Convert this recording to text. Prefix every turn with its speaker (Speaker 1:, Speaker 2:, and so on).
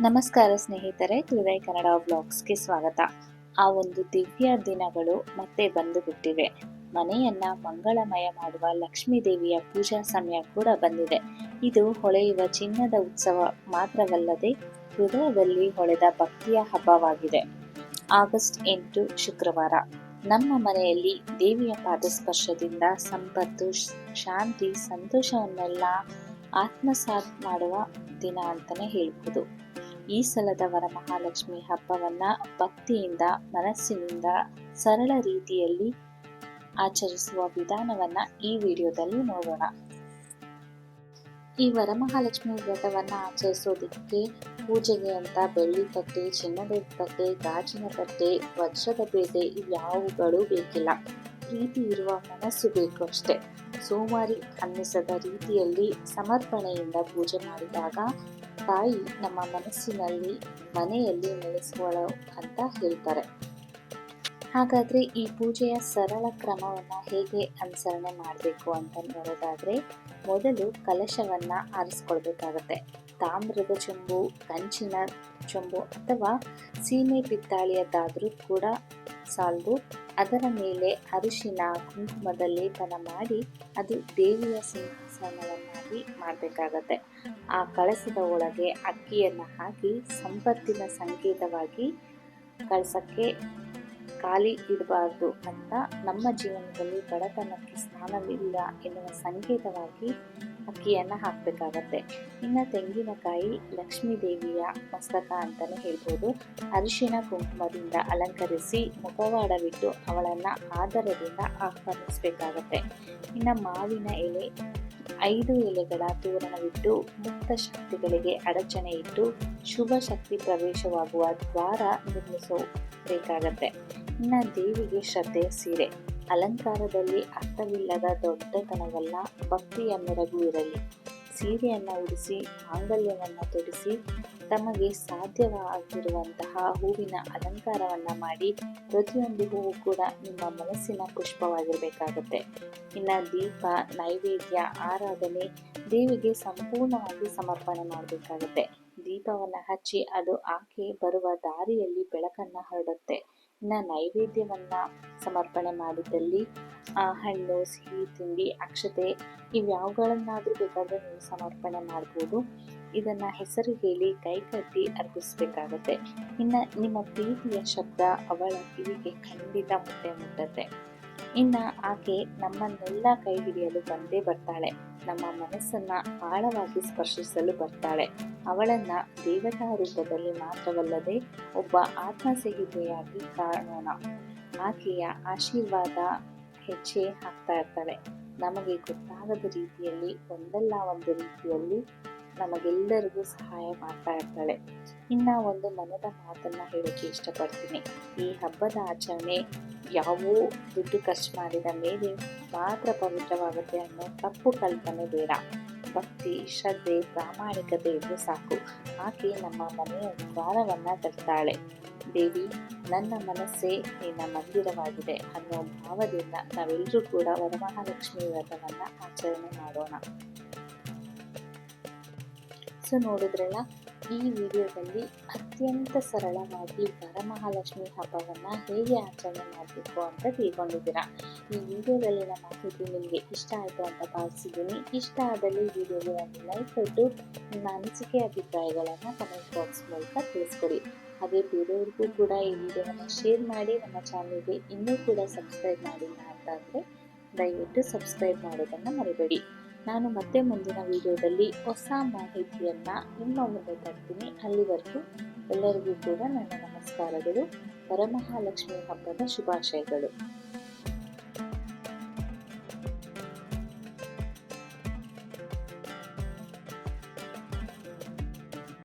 Speaker 1: ನಮಸ್ಕಾರ ಸ್ನೇಹಿತರೆ ಹೃದಯ ಕನ್ನಡ ವ್ಲಾಗ್ಸ್ಗೆ ಸ್ವಾಗತ. ಆ ಒಂದು ದಿವ್ಯ ದಿನಗಳು ಮತ್ತೆ ಬಂದು ಬಿಟ್ಟಿವೆ ಮನೆಯನ್ನ ಮಂಗಳಮಯ ಮಾಡುವ ಲಕ್ಷ್ಮೀ ದೇವಿಯ ಪೂಜಾ ಸಮಯ ಕೂಡ ಬಂದಿದೆ. ಇದು ಹೊಳೆಯುವ ಚಿನ್ನದ ಉತ್ಸವ ಮಾತ್ರವಲ್ಲದೆ ಹೃದಯದಲ್ಲಿ ಹೊಳೆದ ಭಕ್ತಿಯ ಹಬ್ಬವಾಗಿದೆ. ಆಗಸ್ಟ್ ಎಂಟು ಶುಕ್ರವಾರ. ನಮ್ಮ ಮನೆಯಲ್ಲಿ ದೇವಿಯ ಪಾದಸ್ಪರ್ಶದಿಂದ ಸಂಪತ್ತು, ಶಾಂತಿ, ಸಂತೋಷವನ್ನೆಲ್ಲ ಆತ್ಮಸಾತ್ ಮಾಡುವ ದಿನ ಅಂತಾನೆ ಹೇಳ್ಬೋದು. ಈ ಸಲದ ವರಮಹಾಲಕ್ಷ್ಮಿ ಹಬ್ಬವನ್ನ ಭಕ್ತಿಯಿಂದ, ಮನಸ್ಸಿನಿಂದ ಸರಳ ರೀತಿಯಲ್ಲಿ ಆಚರಿಸುವ ವಿಧಾನವನ್ನ ಈ ವಿಡಿಯೋದಲ್ಲಿ ನೋಡೋಣ. ಈ ವರಮಹಾಲಕ್ಷ್ಮಿ ವ್ರತವನ್ನ ಆಚರಿಸೋದಕ್ಕೆ ಪೂಜೆಗೆ ಅಂತ ಬೆಳ್ಳಿ ತಟ್ಟೆ, ಚಿನ್ನದ ತಟ್ಟೆ, ಗಾಜಿನ ತಟ್ಟೆ, ವಜ್ರದ ಬೇಟೆ ಇವ್ಯಾವುಗಳು ಬೇಕಿಲ್ಲ. ಪ್ರೀತಿ ಇರುವ ಮನಸ್ಸು ಬೇಕು ಅಷ್ಟೇ. ಸೋಮಾರಿ ಅನ್ನಿಸದ ರೀತಿಯಲ್ಲಿ ಸಮರ್ಪಣೆಯಿಂದ ಪೂಜೆ ಮಾಡಿದಾಗ ತಾಯಿ ನಮ್ಮ ಮನಸ್ಸಿನಲ್ಲಿ ಮನೆಯಲ್ಲಿ ನೆಲೆಸುವಳು ಅಂತ ಹೇಳ್ತಾರೆ. ಹಾಗಾದ್ರೆ ಈ ಪೂಜೆಯ ಸರಳ ಕ್ರಮವನ್ನ ಹೇಗೆ ಅನುಸರಣೆ ಮಾಡಬೇಕು ಅಂತ ನೋಡೋದಾದ್ರೆ, ಮೊದಲು ಕಲಶವನ್ನ ಆರಿಸ್ಕೊಳ್ಬೇಕಾಗತ್ತೆ. ತಾಮ್ರದ ಚೊಂಬು, ಕಂಚಿನ ಚೊಂಬು ಅಥವಾ ಸೀಮೆ ಪಿತ್ತಾಳಿಯದ್ದಾದರೂ ಕೂಡ ಸಾಲದು, ಅದರ ಮೇಲೆ ಅರಿಶಿನ ಕುಂಕುಮದ ಲೇಪನ ಮಾಡಿ, ಅದು ದೇವಿಯ ಸಿಂಹಾಸನವನ್ನಾಗಿ ಮಾಡಬೇಕಾಗತ್ತೆ. ಆ ಕಳಸದ ಒಳಗೆ ಅಕ್ಕಿಯನ್ನು ಹಾಕಿ ಸಂಪತ್ತಿನ ಸಂಕೇತವಾಗಿ ಕಳಸಕ್ಕೆ ಖಾಲಿ ಇಡಬಾರ್ದು ಅಂತ ನಮ್ಮ ಜೀವನದಲ್ಲಿ ಬಡತನಕ್ಕೆ ಸ್ಥಾನವಿಲ್ಲ ಎನ್ನುವ ಸಂಕೇತವಾಗಿ ಅಕ್ಕಿಯನ್ನು ಹಾಕಬೇಕಾಗತ್ತೆ. ಇನ್ನು ತೆಂಗಿನಕಾಯಿ ಲಕ್ಷ್ಮೀ ದೇವಿಯ ಮಸ್ತಕ ಅಂತಲೇ ಹೇಳ್ಬೋದು. ಅರಿಶಿನ ಕುಂಕುಮದಿಂದ ಅಲಂಕರಿಸಿ ಮುಖವಾಡವಿಟ್ಟು ಅವಳನ್ನು ಆದರದಿಂದ ಆಹ್ವಾನಿಸಬೇಕಾಗತ್ತೆ. ಇನ್ನು ಮಾವಿನ ಎಲೆ, ಐದು ಎಲೆಗಳ ತೋರಣವಿಟ್ಟು ಮುಕ್ತ ಶಕ್ತಿಗಳಿಗೆ ಅಡಚಣೆ ಇಟ್ಟು ಶುಭ ಶಕ್ತಿ ಪ್ರವೇಶವಾಗುವ ದ್ವಾರ ನಿರ್ಮಿಸಬೇಕಾಗತ್ತೆ. ಇನ್ನು ದೇವಿಗೆ ಶ್ರದ್ಧೆಯ ಸೀರೆ. ಅಲಂಕಾರದಲ್ಲಿ ಅರ್ಥವಿಲ್ಲದ ದೊಡ್ಡತನವಲ್ಲ ಭಕ್ತಿಯ ಮೆರಗು ಇರಲಿ. ಸೀರೆಯನ್ನು ಉಡಿಸಿ, ಮಾಂಗಲ್ಯವನ್ನು ತೊಡಿಸಿ, ತಮಗೆ ಸಾಧ್ಯವಾಗಿರುವಂತಹ ಹೂವಿನ ಅಲಂಕಾರವನ್ನ ಮಾಡಿ ಪ್ರತಿಯೊಂದು ಹೂವು ಕೂಡ ನಿಮ್ಮ ಮನಸ್ಸಿನ ಪುಷ್ಪವಾಗಿರಬೇಕಾಗುತ್ತೆ. ಇನ್ನು ದೀಪ, ನೈವೇದ್ಯ, ಆರಾಧನೆ ದೇವಿಗೆ ಸಂಪೂರ್ಣವಾಗಿ ಸಮರ್ಪಣೆ ಮಾಡಬೇಕಾಗುತ್ತೆ. ದೀಪವನ್ನು ಹಚ್ಚಿ ಅದು ಆಕೆ ಬರುವ ದಾರಿಯಲ್ಲಿ ಬೆಳಕನ್ನು ಹರಡುತ್ತೆ. ಇನ್ನು ನೈವೇದ್ಯವನ್ನ ಸಮರ್ಪಣೆ ಮಾಡಿದಲ್ಲಿ ಆ, ಹಣ್ಣು ಸಿಹಿ ತಿಂಡಿ ಅಕ್ಷತೆ ಇವ್ಯಾವುಗಳನ್ನಾದ್ರೂ ಬೇಕಾದ್ರೆ ನೀವು ಸಮರ್ಪಣೆ ಮಾಡ್ಬೋದು. ಇದನ್ನ ಹೆಸರು ಹೇಳಿ ಕೈ ಕಟ್ಟಿ ಅರ್ಪಿಸ್ಬೇಕಾಗತ್ತೆ. ಇನ್ನ ನಿಮ್ಮ ಪ್ರೀತಿಯ ಶಬ್ದ ಅವಳ ಕಿವಿಗೆ ಖಂಡಿತ ಮುಟ್ಟೆ ಮುಟ್ಟತ್ತೆ. ಇನ್ನ ಆಕೆ ನಮ್ಮನ್ನೆಲ್ಲ ಕೈ ಹಿಡಿಯಲು ಬಂದೇ ಬರ್ತಾಳೆ. ನಮ್ಮ ಮನಸ್ಸನ್ನ ಆಳವಾಗಿ ಸ್ಪರ್ಶಿಸಲು ಬರ್ತಾಳೆ. ಅವಳನ್ನ ದೇವತಾ ರೂಪದಲ್ಲಿ ಮಾತ್ರವಲ್ಲದೆ ಒಬ್ಬ ಆತ್ಮಸಹಿತೆಯಾಗಿ ಕಾಣೋಣ. ಆಕೆಯ ಆಶೀರ್ವಾದ ಹೆಚ್ಚೆ ಹಾಕ್ತಾ ಇರ್ತಾಳೆ ನಮಗೆ ಗೊತ್ತಾಗದ ರೀತಿಯಲ್ಲಿ ಒಂದಲ್ಲ ಒಂದು ರೀತಿಯಲ್ಲಿ ನಮಗೆಲ್ಲರಿಗೂ ಸಹಾಯ ಮಾಡ್ತಾ ಇರ್ತಾಳೆ. ಇನ್ನ ಒಂದು ಮನದ ಮಾತನ್ನ ಹೇಳೋಕೆ ಇಷ್ಟಪಡ್ತೀನಿ. ಈ ಹಬ್ಬದ ಆಚರಣೆ ಯಾವೋ ದುಡ್ಡು ಖರ್ಚು ಮಾಡಿದ ಮೇಲೆ ಮಾತ್ರ ಪವಿತ್ರವಾಗುತ್ತೆ ಅನ್ನೋ ತಪ್ಪು ಕಲ್ಪನೆ ಬೇಡ. ಭಕ್ತಿ, ಶ್ರದ್ಧೆ, ಪ್ರಾಮಾಣಿಕತೆ ಇದ್ರೆ ಸಾಕು. ಆಕೆ ನಮ್ಮ ಮನೆಯ ದ್ವಾರವನ್ನ ತರ್ತಾಳೆ ದೇವಿ, ನನ್ನ ಮನಸ್ಸೇ ನಿನ್ನ ಮಂದಿರವಾಗಿದೆ ಅನ್ನೋ ಭಾವದಿಂದ ನಾವೆಲ್ಲರೂ ಕೂಡ ವರಮಹಾಲಕ್ಷ್ಮಿ ವ್ರತವನ್ನ ಆಚರಣೆ ಮಾಡೋಣ. ಸೊ ನೋಡಿದ್ರಲ್ಲ, ಈ ವಿಡಿಯೋದಲ್ಲಿ ಅತ್ಯಂತ ಸರಳವಾಗಿ ವರಮಹಾಲಕ್ಷ್ಮಿ ಹಬ್ಬವನ್ನು ಹೇಗೆ ಆಚರಣೆ ಮಾಡಬೇಕು ಅಂತ ತಿಳ್ಕೊಂಡಿದ್ದೀರಾ. ಈ ವಿಡಿಯೋದಲ್ಲಿನ ಮಾಹಿತಿ ನಿಮಗೆ ಇಷ್ಟ ಆಯಿತು ಅಂತ ಭಾವಿಸಿದ್ದೀನಿ. ಇಷ್ಟ ಆದಲ್ಲಿ ವಿಡಿಯೋಗೆ ಒಂದು ಲೈಕ್ ಕೊಟ್ಟು ನಿಮ್ಮ ಅನಿಸಿಕೆ, ಅಭಿಪ್ರಾಯಗಳನ್ನು ಕಮೆಂಟ್ ಬಾಕ್ಸ್ ಮೂಲಕ ತಿಳಿಸ್ಕೊಡಿ. ಹಾಗೆ ಬೇರೆಯವ್ರಿಗೂ ಕೂಡ ಈ ವಿಡಿಯೋವನ್ನು ಶೇರ್ ಮಾಡಿ, ನಮ್ಮ ಚಾನಲ್ಗೆ ಇನ್ನೂ ಕೂಡ ಸಬ್ಸ್ಕ್ರೈಬ್ ಮಾಡಿಲ್ಲ ಅಂತ ಅಂದರೆ ದಯವಿಟ್ಟು ಸಬ್ಸ್ಕ್ರೈಬ್ ಮಾಡೋದನ್ನು ಮರಿಬೇಡಿ. ನಾನು ಮತ್ತೆ ಮುಂದಿನ ವಿಡಿಯೋದಲ್ಲಿ ಹೊಸ ಮಾಹಿತಿಯನ್ನು ನಿಮ್ಮ ಮುಂದೆ ತರ್ತೀನಿ. ಅಲ್ಲಿವರೆಗೂ ಎಲ್ಲರಿಗೂ ಕೂಡ ನನ್ನ ನಮಸ್ಕಾರಗಳು. ಪರಮಹಾಲಕ್ಷ್ಮಿ ಹಬ್ಬದ ಶುಭಾಶಯಗಳು.